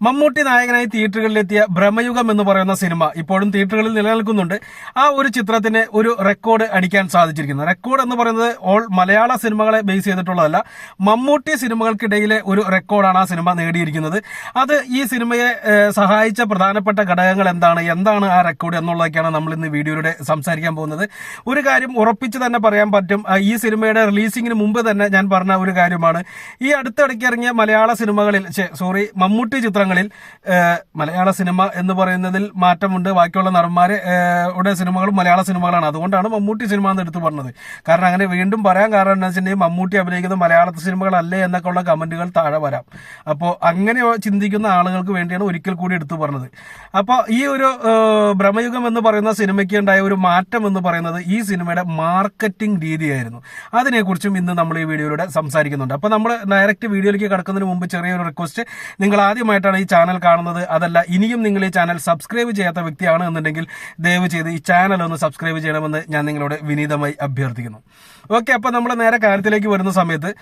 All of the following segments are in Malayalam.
മമ്മൂട്ടി നായകനായി തിയേറ്ററുകളിലെത്തിയ ഭ്രമയുഗം എന്ന് പറയുന്ന സിനിമ ഇപ്പോഴും തിയേറ്ററുകളിൽ നിലനിൽക്കുന്നുണ്ട്. ആ ഒരു ചിത്രത്തിന് ഒരു റെക്കോർഡ് അടിക്കാൻ സാധിച്ചിരിക്കുന്നു. റെക്കോർഡ് എന്ന് പറയുന്നത് ഓൾ മലയാള സിനിമകളെ ബേസ് ചെയ്തിട്ടുള്ളതല്ല. മമ്മൂട്ടി സിനിമകൾക്കിടയിലെ ഒരു റെക്കോർഡാണ് ആ സിനിമ നേടിയിരിക്കുന്നത്. അത് ഈ സിനിമയെ സഹായിച്ച പ്രധാനപ്പെട്ട ഘടകങ്ങൾ എന്താണ് എന്താണ് ആ റെക്കോർഡ് എന്നുള്ളതൊക്കെയാണ് നമ്മൾ ഇന്ന് വീഡിയോയിലൂടെ സംസാരിക്കാൻ പോകുന്നത്. ഒരു കാര്യം ഉറപ്പിച്ച് തന്നെ പറയാൻ പറ്റും ഈ സിനിമയുടെ റിലീസിങ്ങിന് മുമ്പ് തന്നെ ഞാൻ പറഞ്ഞ ഒരു കാര്യമാണ്. ഈ അടുത്തിടയ്ക്ക് ഇറങ്ങിയ മലയാള സിനിമകളിൽ സോറി മമ്മൂട്ടി ചിത്രങ്ങളിൽ ഏഹ്, മലയാള സിനിമ എന്ന് പറയുന്നതിൽ മാറ്റമുണ്ട്. ബാക്കിയുള്ള നടന്മാരെ ഏഹ്, യുടെ സിനിമകളും മലയാള സിനിമകളാണ്. അതുകൊണ്ടാണ് മമ്മൂട്ടി സിനിമ എന്ന് എടുത്തു പറഞ്ഞത്. കാരണം അങ്ങനെ വീണ്ടും പറയാൻ കാരണം എന്താ വെച്ചിട്ടുണ്ടെങ്കിൽ മമ്മൂട്ടി അഭിനയിക്കുന്ന മലയാള സിനിമകളല്ലേ എന്നൊക്കെ ഉള്ള കമന്റുകൾ താഴെ വരാം. അപ്പോൾ അങ്ങനെ ചിന്തിക്കുന്ന ആളുകൾക്ക് വേണ്ടിയാണ് ഒരിക്കൽ കൂടി എടുത്തു പറഞ്ഞത്. അപ്പോൾ ഈ ഒരു ഭ്രമയുഗം എന്ന് പറയുന്ന സിനിമയ്ക്ക് ഉണ്ടായ ഒരു മാറ്റം എന്ന് പറയുന്നത് ഈ സിനിമയുടെ മാർക്കറ്റിംഗ് രീതിയായിരുന്നു. അതിനെക്കുറിച്ചും ഇന്ന് നമ്മൾ ഈ വീഡിയോയിലൂടെ സംസാരിക്കുന്നുണ്ട്. അപ്പോൾ നമ്മൾ ഡയറക്റ്റ് വീഡിയോയിലേക്ക് കടക്കുന്നതിന് മുമ്പ് ചെറിയൊരു റിക്വസ്റ്റ്. നിങ്ങൾ ആദ്യമായിട്ടാണ് ഈ ചാനൽ കാണുന്നത്. അതല്ല ഇനിയും നിങ്ങൾ ഈ ചാനൽ സബ്സ്ക്രൈബ് ചെയ്യാത്ത വ്യക്തിയാണ് എന്നുണ്ടെങ്കിൽ ദയവ് ചെയ്ത് ഈ ചാനൽ ഒന്ന് സബ്സ്ക്രൈബ് ചെയ്യണമെന്ന് ഞാൻ നിങ്ങളോട് വിനീതമായി അഭ്യർത്ഥിക്കുന്നു. ഓക്കെ അപ്പോൾ നമ്മൾ നേരെ കാര്യത്തിലേക്ക് വരുന്ന സമയത്ത്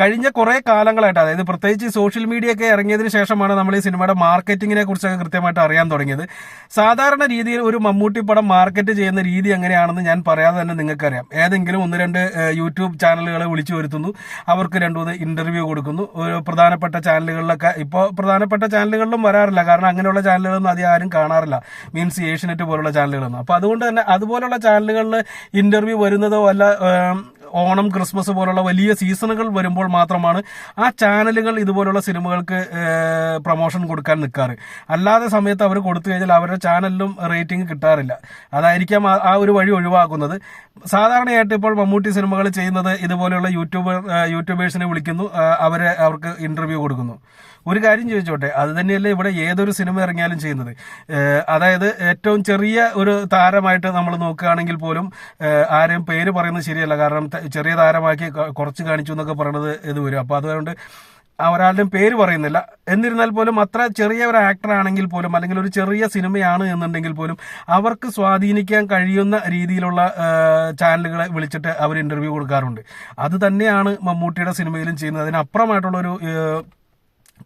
കഴിഞ്ഞ കുറെ കാലങ്ങളായിട്ട് അതായത് പ്രത്യേകിച്ച് സോഷ്യൽ മീഡിയ ഒക്കെ ഇറങ്ങിയതിന് ശേഷമാണ് നമ്മൾ ഈ സിനിമയുടെ മാർക്കറ്റിങ്ങിനെ കുറിച്ചൊക്കെ കൃത്യമായിട്ട് അറിയാൻ തുടങ്ങിയത്. സാധാരണ രീതിയിൽ ഒരു മമ്മൂട്ടി പടം മാർക്കറ്റ് ചെയ്യുന്ന രീതി എങ്ങനെയാണെന്ന് ഞാൻ പറയാതെ തന്നെ നിങ്ങൾക്കറിയാം. ഏതെങ്കിലും ഒന്ന് രണ്ട് യൂട്യൂബ് ചാനലുകളെ വിളിച്ചു വരുത്തുന്നു. അവർക്ക് രണ്ടു മൂന്ന് ഇന്റർവ്യൂ കൊടുക്കുന്നു. ഒരു പ്രധാനപ്പെട്ട ചാനലുകളിലൊക്കെ ഇപ്പോൾ പ്രധാനപ്പെട്ട ചാനലുകളിലും വരാറില്ല. കാരണം അങ്ങനെയുള്ള ചാനലുകളൊന്നും അധികം ആരും കാണാറില്ല. മീൻസ് ഏഷ്യനെറ്റ് പോലുള്ള ചാനലുകളൊന്നും. അപ്പോൾ അതുകൊണ്ട് തന്നെ അതുപോലുള്ള ചാനലുകളിൽ ഇന്റർവ്യൂ വരുന്നതോ അല്ല ഓണം ക്രിസ്മസ് പോലുള്ള വലിയ സീസണുകൾ വരുമ്പോൾ മാത്രമാണ് ആ ചാനലുകൾ ഇതുപോലുള്ള സിനിമകൾക്ക് പ്രൊമോഷൻ കൊടുക്കാൻ നിൽക്കാറ് അല്ലാതെ സമയത്ത് അവർ കൊടുത്തു കഴിഞ്ഞാൽ അവരുടെ ചാനലിലും റേറ്റിംഗ് കിട്ടാറില്ല. അതായിരിക്കാം ആ- ഒരു വഴി ഒഴിവാക്കുന്നത്. സാധാരണയായിട്ട് ഇപ്പോൾ മമ്മൂട്ടി സിനിമകൾ ചെയ്യുന്നത് ഇതുപോലെയുള്ള യൂട്യൂബർ യൂട്യൂബേഴ്സിനെ വിളിക്കുന്നു അവരെ അവർക്ക് ഇന്റർവ്യൂ കൊടുക്കുന്നു. ഒരു കാര്യം ചോദിച്ചോട്ടെ അത് തന്നെയല്ലേ ഇവിടെ ഏതൊരു സിനിമ ഇറങ്ങിയാലും ചെയ്യുന്നത്? അതായത് ഏറ്റവും ചെറിയ ഒരു താരമായിട്ട് നമ്മൾ നോക്കുകയാണെങ്കിൽ പോലും ആരെയും പേര് പറയുന്നത് ശരിയല്ല. കാരണം ചെറിയ താരമാക്കി കുറച്ച് കാണിച്ചു എന്നൊക്കെ പറയുന്നത് ഇത് വരും. അപ്പോൾ അതുകൊണ്ട് ഒരാളുടെയും പേര് പറയുന്നില്ല. എന്നിരുന്നാൽ പോലും അത്ര ചെറിയ ഒരു ആക്ടർ ആണെങ്കിൽ പോലും അല്ലെങ്കിൽ ഒരു ചെറിയ സിനിമയാണ് എന്നുണ്ടെങ്കിൽ പോലും അവർക്ക് സ്വാധീനിക്കാൻ കഴിയുന്ന രീതിയിലുള്ള ചാനലുകളെ വിളിച്ചിട്ട് അവർ ഇന്റർവ്യൂ കൊടുക്കാറുണ്ട്. അത് തന്നെയാണ് മമ്മൂട്ടിയുടെ സിനിമയിലും ചെയ്യുന്നത്. അതിനപ്പുറമായിട്ടുള്ള ഒരു ഏഹ്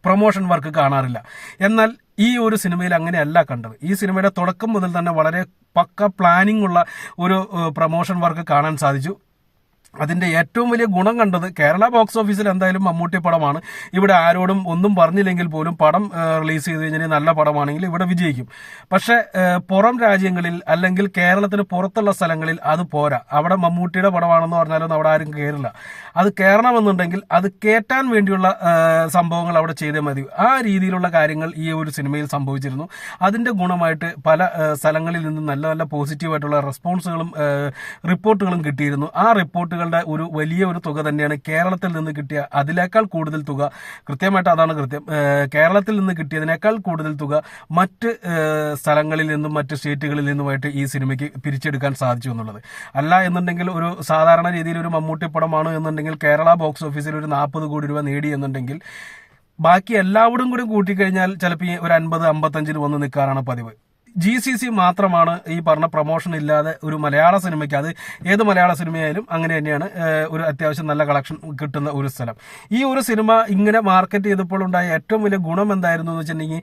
പ്രൊമോഷൻ വർക്ക് കാണാറില്ല. എന്നാൽ ഈ ഒരു സിനിമയിൽ അങ്ങനെയല്ല കണ്ടത്. ഈ സിനിമയുടെ തുടക്കം മുതൽ തന്നെ വളരെ പക്ക പ്ലാനിംഗ് ഉള്ള ഒരു പ്രൊമോഷൻ വർക്ക് കാണാൻ സാധിച്ചു. അതിന്റെ ഏറ്റവും വലിയ ഗുണം കണ്ടത് കേരള ബോക്സ് ഓഫീസിൽ എന്തായാലും മമ്മൂട്ടി പടമാണ്. ഇവിടെ ആരോടും ഒന്നും പറഞ്ഞില്ലെങ്കിൽ പോലും പടം റിലീസ് ചെയ്ത് കഴിഞ്ഞാൽ നല്ല പടമാണെങ്കിൽ ഇവിടെ വിജയിക്കും. പക്ഷെ പുറം രാജ്യങ്ങളിൽ അല്ലെങ്കിൽ കേരളത്തിന് പുറത്തുള്ള സ്ഥലങ്ങളിൽ അത് പോരാ. അവിടെ മമ്മൂട്ടിയുടെ പടമാണെന്ന് പറഞ്ഞാലൊന്നും അവിടെ ആരും കയറില്ല അത് കയറണമെന്നുണ്ടെങ്കിൽ അത് കേറ്റാൻ വേണ്ടിയുള്ള സംഭവങ്ങൾ അവിടെ ചെയ്തേ മതി. ആ രീതിയിലുള്ള കാര്യങ്ങൾ ഈ ഒരു സിനിമയിൽ സംഭവിച്ചിരുന്നു. അതിന്റെ ഗുണമായിട്ട് പല സ്ഥലങ്ങളിൽ നിന്നും നല്ല നല്ല പോസിറ്റീവായിട്ടുള്ള റെസ്പോൺസുകളും റിപ്പോർട്ടുകളും കിട്ടിയിരുന്നു. ആ റിപ്പോർട്ടുകളുടെ ഒരു വലിയ ഒരു തുക തന്നെയാണ് കേരളത്തിൽ നിന്ന് കിട്ടിയ അതിനേക്കാൾ കൂടുതൽ തുക. കൃത്യമായിട്ട് അതാണ് കൃത്യം. കേരളത്തിൽ നിന്ന് കിട്ടിയതിനേക്കാൾ കൂടുതൽ തുക മറ്റ് സ്ഥലങ്ങളിൽ നിന്നും മറ്റ് സ്റ്റേറ്റുകളിൽ നിന്നുമായിട്ട് ഈ സിനിമയ്ക്ക് പിരിച്ചെടുക്കാൻ സാധിച്ചു എന്നുള്ളത്. അല്ല എന്നുണ്ടെങ്കിൽ ഒരു സാധാരണ രീതിയിൽ ഒരു മമ്മൂട്ടി പടമാണ് എന്നുണ്ടെങ്കിൽ കേരള ബോക്സ് ഓഫീസിൽ ഒരു നാൽപ്പത് കോടി രൂപ നേടി എന്നുണ്ടെങ്കിൽ ബാക്കി എല്ലാവരും കൂടി കൂട്ടിക്കഴിഞ്ഞാൽ ചിലപ്പോൾ ഒരു അൻപത് അമ്പത്തഞ്ചിൽ വന്ന് നിൽക്കാറാണ് പതിവ്. ജി സി സി മാത്രമാണ് ഈ പറഞ്ഞ പ്രൊമോഷൻ ഇല്ലാതെ ഒരു മലയാള സിനിമയ്ക്ക് അത് ഏത് മലയാള സിനിമയായാലും അങ്ങനെ തന്നെയാണ് ഒരു അത്യാവശ്യം നല്ല കളക്ഷൻ കിട്ടുന്ന ഒരു സ്ഥലം. ഈ ഒരു സിനിമ ഇങ്ങനെ മാർക്കറ്റ് ചെയ്തപ്പോൾ ഉണ്ടായ ഏറ്റവും വലിയ ഗുണം എന്തായിരുന്നു എന്ന് വെച്ചിട്ടുണ്ടെങ്കിൽ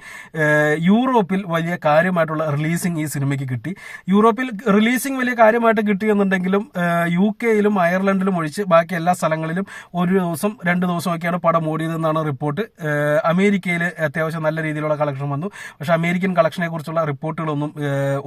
യൂറോപ്പിൽ വലിയ കാര്യമായിട്ടുള്ള റിലീസിങ് ഈ സിനിമയ്ക്ക് കിട്ടി. യൂറോപ്പിൽ റിലീസിങ് വലിയ കാര്യമായിട്ട് കിട്ടിയെന്നുണ്ടെങ്കിലും യു കെയിലും അയർലൻഡിലും ഒഴിച്ച് ബാക്കി എല്ലാ സ്ഥലങ്ങളിലും ഒരു ദിവസം രണ്ട് ദിവസമൊക്കെയാണ് പടം ഓടിയതെന്നാണ് റിപ്പോർട്ട്. അമേരിക്കയിൽ അത്യാവശ്യം നല്ല രീതിയിലുള്ള കളക്ഷൻ വന്നു. പക്ഷേ അമേരിക്കൻ കളക്ഷനെ കുറിച്ചുള്ള റിപ്പോർട്ടുകളൊന്നും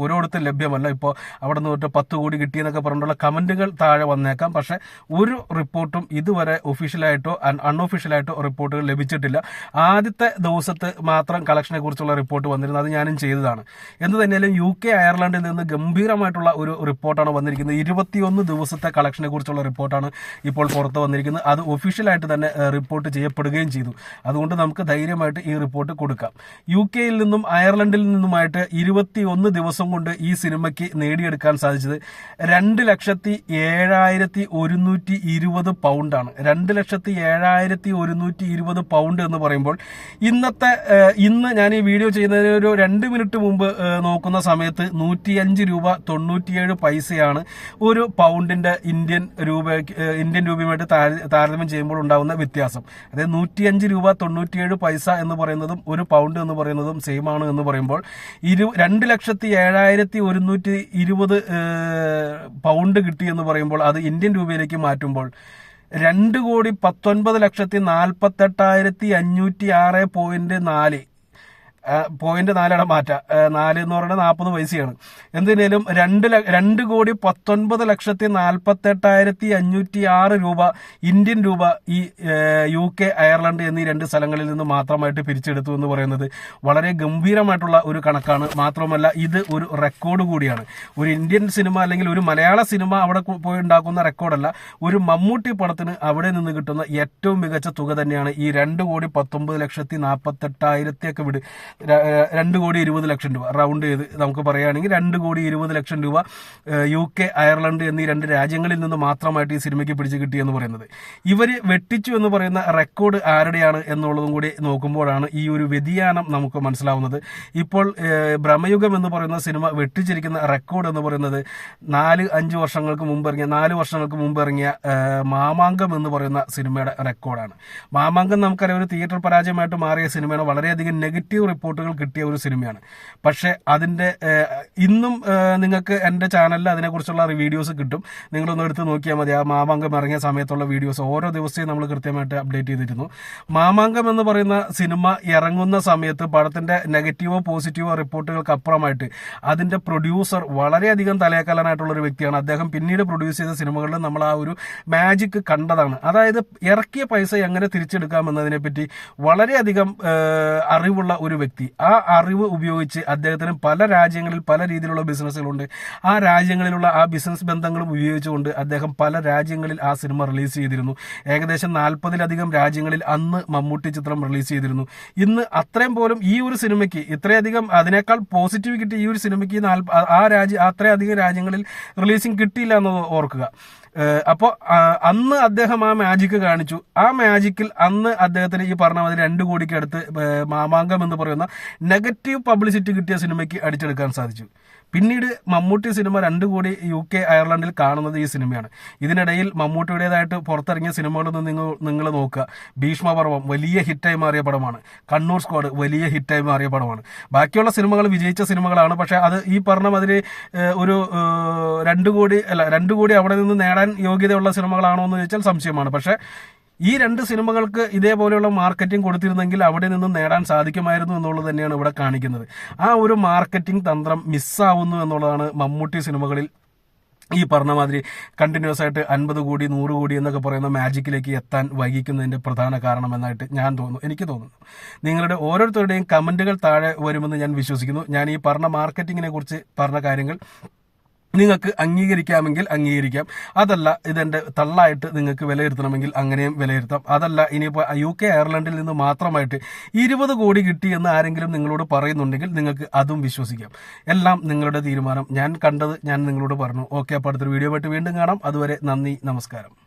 ഒരിടത്തും ലഭ്യമല്ല. ഇപ്പോൾ അവിടെ നിന്ന് തൊട്ട് പത്ത് കോടി കിട്ടിയെന്നൊക്കെ പറഞ്ഞിട്ടുള്ള കമന്റുകൾ താഴെ വന്നേക്കാം. പക്ഷെ ഒരു റിപ്പോർട്ടും ഇതുവരെ ഒഫീഷ്യലായിട്ടോ അൺഒഫീഷ്യലായിട്ടോ റിപ്പോർട്ടുകൾ ലഭിച്ചിട്ടില്ല. ആദ്യത്തെ ദിവസത്തെ മാത്രം കളക്ഷനെ കുറിച്ചുള്ള റിപ്പോർട്ട് വന്നിരുന്നത് അത് ഞാനും ചെയ്തതാണ്. എന്ന് തന്നെയാലും യു കെ അയർലൻഡിൽ നിന്ന് ഗംഭീരമായിട്ടുള്ള ഒരു റിപ്പോർട്ടാണ് വന്നിരിക്കുന്നത്. ഇരുപത്തിയൊന്ന് ദിവസത്തെ കളക്ഷനെ കുറിച്ചുള്ള റിപ്പോർട്ടാണ് ഇപ്പോൾ പുറത്ത് വന്നിരിക്കുന്നത്. അത് ഒഫീഷ്യലായിട്ട് തന്നെ റിപ്പോർട്ട് ചെയ്യപ്പെടുകയും ചെയ്തു. അതുകൊണ്ട് നമുക്ക് ധൈര്യമായിട്ട് ഈ റിപ്പോർട്ട് കൊടുക്കാം. യു കെയിൽ നിന്നും അയർലൻഡിൽ നിന്നുമായിട്ട് ഇരുപത് ഇരുപത്തി ഒന്ന് ദിവസം കൊണ്ട് ഈ സിനിമയ്ക്ക് നേടിയെടുക്കാൻ സാധിച്ചത് രണ്ട് ലക്ഷത്തി ഏഴായിരത്തി ഒരുന്നൂറ്റി ഇരുപത് പൗണ്ടാണ്. രണ്ട് ലക്ഷത്തി ഏഴായിരത്തി ഒരുന്നൂറ്റി ഇരുപത് പൗണ്ട് എന്ന് പറയുമ്പോൾ ഇന്നത്തെ ഇന്ന് ഞാൻ ഈ വീഡിയോ ചെയ്യുന്നതിന് ഒരു രണ്ട് മിനിറ്റ് മുമ്പ് നോക്കുന്ന സമയത്ത് നൂറ്റിയഞ്ച് രൂപ തൊണ്ണൂറ്റിയേഴ് പൈസയാണ് ഒരു പൗണ്ടിന്റെ ഇന്ത്യൻ രൂപ ഇന്ത്യൻ രൂപയുമായിട്ട് താരതമ്യം ചെയ്യുമ്പോൾ ഉണ്ടാകുന്ന വ്യത്യാസം. അതായത് നൂറ്റിയഞ്ച് രൂപ തൊണ്ണൂറ്റിയേഴ് പൈസ എന്ന് പറയുന്നതും ഒരു പൗണ്ട് എന്ന് പറയുന്നതും സെയിം ആണ് എന്ന് പറയുമ്പോൾ ഇരു രണ്ട് ലക്ഷത്തി ഏഴായിരത്തി ഒരുന്നൂറ്റി ഇരുപത് പൗണ്ട് കിട്ടി എന്ന് പറയുമ്പോൾ അത് ഇന്ത്യൻ രൂപയിലേക്ക് മാറ്റുമ്പോൾ രണ്ട് കോടി പത്തൊൻപത് ലക്ഷത്തി നാൽപ്പത്തെട്ടായിരത്തി അഞ്ഞൂറ്റി ആറ് പോയിന്റ് നാല് പോയിന്റ് നാലാണ് മാറ്റ. നാല് എന്ന് പറയുന്നത് നാൽപ്പത് പൈസയാണ്. എന്തിനേലും രണ്ട് രണ്ട് കോടി പത്തൊൻപത് ലക്ഷത്തി നാൽപ്പത്തെട്ടായിരത്തി അഞ്ഞൂറ്റി ആറ് രൂപ ഇന്ത്യൻ രൂപ ഈ യു കെ അയർലൻഡ് എന്നീ രണ്ട് സ്ഥലങ്ങളിൽ നിന്ന് മാത്രമായിട്ട് പിരിച്ചെടുത്തു എന്ന് പറയുന്നത് വളരെ ഗംഭീരമായിട്ടുള്ള ഒരു കണക്കാണ്. മാത്രമല്ല ഇത് ഒരു റെക്കോർഡ് കൂടിയാണ്. ഒരു ഇന്ത്യൻ സിനിമ അല്ലെങ്കിൽ ഒരു മലയാള സിനിമ അവിടെ പോയി ഉണ്ടാക്കുന്ന റെക്കോർഡല്ല ഒരു മമ്മൂട്ടി പടത്തിന് അവിടെ നിന്ന് കിട്ടുന്ന ഏറ്റവും മികച്ച തുക തന്നെയാണ് ഈ രണ്ട് കോടി പത്തൊമ്പത് ലക്ഷത്തി നാൽപ്പത്തെട്ടായിരത്തി ഒക്കെ വിട് രണ്ട് കോടി ഇരുപത് ലക്ഷം രൂപ. റൗണ്ട് ചെയ്ത് നമുക്ക് പറയുകയാണെങ്കിൽ രണ്ട് കോടി ഇരുപത് ലക്ഷം രൂപ യു കെ അയർലൻഡ് എന്നീ രണ്ട് രാജ്യങ്ങളിൽ നിന്ന് മാത്രമായിട്ട് ഈ സിനിമയ്ക്ക് പിടിച്ചു കിട്ടിയെന്ന് പറയുന്നത്. ഇവർ വെട്ടിച്ചു എന്ന് പറയുന്ന റെക്കോർഡ് ആരുടെയാണ് എന്നുള്ളതും കൂടി നോക്കുമ്പോഴാണ് ഈ ഒരു വ്യതിയാനം നമുക്ക് മനസ്സിലാവുന്നത്. ഇപ്പോൾ ബ്രഹ്മയുഗം എന്ന് പറയുന്ന സിനിമ വെട്ടിച്ചിരിക്കുന്ന റെക്കോർഡ് എന്ന് പറയുന്നത് നാല് അഞ്ച് വർഷങ്ങൾക്ക് മുമ്പ് ഇറങ്ങിയ നാല് വർഷങ്ങൾക്ക് മുമ്പ് ഇറങ്ങിയ മാമാങ്കം എന്ന് പറയുന്ന സിനിമയുടെ റെക്കോർഡാണ്. മാമാങ്കം നമുക്കറിയാം ഒരു തിയേറ്റർ പരാജയമായിട്ട് മാറിയ സിനിമയാണ്. വളരെയധികം നെഗറ്റീവ് റിപ്പോർട്ടുകൾ കിട്ടിയ ഒരു സിനിമയാണ്. പക്ഷേ അതിന്റെ ഇന്നും നിങ്ങൾക്ക് എന്റെ ചാനലിൽ അതിനെക്കുറിച്ചുള്ള വീഡിയോസ് കിട്ടും. നിങ്ങളൊന്ന് എടുത്ത് നോക്കിയാൽ മതി. ആ മാമാങ്കം ഇറങ്ങിയ സമയത്തുള്ള വീഡിയോസ് ഓരോ ദിവസവും നമ്മൾ കൃത്യമായിട്ട് അപ്ഡേറ്റ് ചെയ്തിരുന്നു. മാമാങ്കം എന്ന് പറയുന്ന സിനിമ ഇറങ്ങുന്ന സമയത്ത് പടത്തിന്റെ നെഗറ്റീവോ പോസിറ്റീവോ റിപ്പോർട്ടുകൾക്ക് അപ്പുറമായിട്ട് അതിന്റെ പ്രൊഡ്യൂസർ വളരെയധികം തലയക്കലാനായിട്ടുള്ള ഒരു വ്യക്തിയാണ്. അദ്ദേഹം പിന്നീട് പ്രൊഡ്യൂസ് ചെയ്ത സിനിമകളിൽ നമ്മൾ ആ ഒരു മാജിക് കണ്ടതാണ്. അതായത് ഇറക്കിയ പൈസ എങ്ങനെ തിരിച്ചെടുക്കാം എന്നതിനെ പറ്റി വളരെയധികം അറിവുള്ള ഒരു വ്യക്തി ആ അറിവ് ഉപയോഗിച്ച് അദ്ദേഹത്തിന് പല രാജ്യങ്ങളിൽ പല രീതിയിലുള്ള ബിസിനസ്സുകളുണ്ട്. ആ രാജ്യങ്ങളിലുള്ള ആ ബിസിനസ് ബന്ധങ്ങളും ഉപയോഗിച്ചുകൊണ്ട് അദ്ദേഹം പല രാജ്യങ്ങളിൽ ആ സിനിമ റിലീസ് ചെയ്തിരുന്നു. ഏകദേശം നാൽപ്പതിലധികം രാജ്യങ്ങളിൽ അന്ന് മമ്മൂട്ടി ചിത്രം റിലീസ് ചെയ്തിരുന്നു. ഇന്ന് അത്രയും പോലും ഈ ഒരു സിനിമയ്ക്ക് ഇത്രയധികം അതിനേക്കാൾ പോസിറ്റീവ് കിട്ടിയ ഈ ഒരു സിനിമയ്ക്ക് ആ രാജ്യ അത്രയധികം രാജ്യങ്ങളിൽ റിലീസിങ് കിട്ടിയില്ല എന്ന് ഓർക്കുക. അപ്പോൾ അന്ന് അദ്ദേഹം ആ മാജിക്ക് കാണിച്ചു. ആ മാജിക്കിൽ അന്ന് അദ്ദേഹത്തിന് ഈ പറഞ്ഞ മതി രണ്ട് കോടിക്ക് അടുത്ത് മാമാങ്കം എന്ന് പറയുന്ന നെഗറ്റീവ് പബ്ലിസിറ്റി കിട്ടിയ സിനിമയ്ക്ക് അടിച്ചെടുക്കാൻ സാധിച്ചു. പിന്നീട് മമ്മൂട്ടി സിനിമ രണ്ടു കോടി യു കെ അയർലൻഡിൽ കാണുന്നത് ഈ സിനിമയാണ്. ഇതിനിടയിൽ മമ്മൂട്ടിയുടേതായിട്ട് പുറത്തിറങ്ങിയ സിനിമകളൊന്നും നിങ്ങൾ നിങ്ങൾ നോക്കുക. ഭീഷ്മപർവം വലിയ ഹിറ്റായി മാറിയ പടമാണ്. കണ്ണൂർ സ്ക്വാഡ് വലിയ ഹിറ്റായി മാറിയ പടമാണ്. ബാക്കിയുള്ള സിനിമകൾ വിജയിച്ച സിനിമകളാണ്. പക്ഷെ അത് ഈ പറഞ്ഞ അതിന് ഒരു രണ്ടു കോടി അല്ല രണ്ടു കോടി അവിടെ നിന്ന് നേടാൻ യോഗ്യതയുള്ള സിനിമകളാണോ എന്ന് ചോദിച്ചാൽ സംശയമാണ്. പക്ഷെ ഈ രണ്ട് സിനിമകൾക്ക് ഇതേപോലെയുള്ള മാർക്കറ്റിംഗ് കൊടുത്തിരുന്നെങ്കിൽ അവിടെ നിന്നും നേടാൻ സാധിക്കുമായിരുന്നു എന്നുള്ളത് തന്നെയാണ് ഇവിടെ കാണിക്കുന്നത്. ആ ഒരു മാർക്കറ്റിംഗ് തന്ത്രം മിസ്സാവുന്നു എന്നുള്ളതാണ് മമ്മൂട്ടി സിനിമകളിൽ ഈ പറഞ്ഞ മാതിരി കണ്ടിന്യൂസ് ആയിട്ട് അൻപത് കോടി നൂറ് കോടി എന്നൊക്കെ പറയുന്ന മാജിക്കിലേക്ക് എത്താൻ വൈകിക്കുന്നതിന്റെ പ്രധാന കാരണമെന്നായിട്ട് ഞാൻ തോന്നുന്നു എനിക്ക് തോന്നുന്നു. നിങ്ങളുടെ ഓരോരുത്തരുടെയും കമന്റുകൾ താഴെ വരുമെന്ന് ഞാൻ വിശ്വസിക്കുന്നു. ഞാൻ ഈ പറഞ്ഞ മാർക്കറ്റിങ്ങിനെ കുറിച്ച് പറഞ്ഞ കാര്യങ്ങൾ നിങ്ങൾക്ക് അംഗീകരിക്കാമെങ്കിൽ അംഗീകരിക്കാം. അതല്ല ഇതെന്റെ തള്ളായിട്ട് നിങ്ങൾക്ക് വിലയിരുത്തണമെങ്കിൽ അങ്ങനെയും വിലയിരുത്താം. അതല്ല ഇനിയിപ്പോൾ യു കെ അയർലൻഡിൽ നിന്ന് മാത്രമായിട്ട് ഇരുപത് കോടി കിട്ടി എന്ന് ആരെങ്കിലും നിങ്ങളോട് പറയുന്നുണ്ടെങ്കിൽ നിങ്ങൾക്ക് അതും വിശ്വസിക്കാം. എല്ലാം നിങ്ങളുടെ തീരുമാനം. ഞാൻ കണ്ടത് ഞാൻ നിങ്ങളോട് പറഞ്ഞു. ഓക്കെ അപ്പോൾ അടുത്തൊരു വീഡിയോ ആയിട്ട് വീണ്ടും കാണാം. അതുവരെ നന്ദി നമസ്കാരം.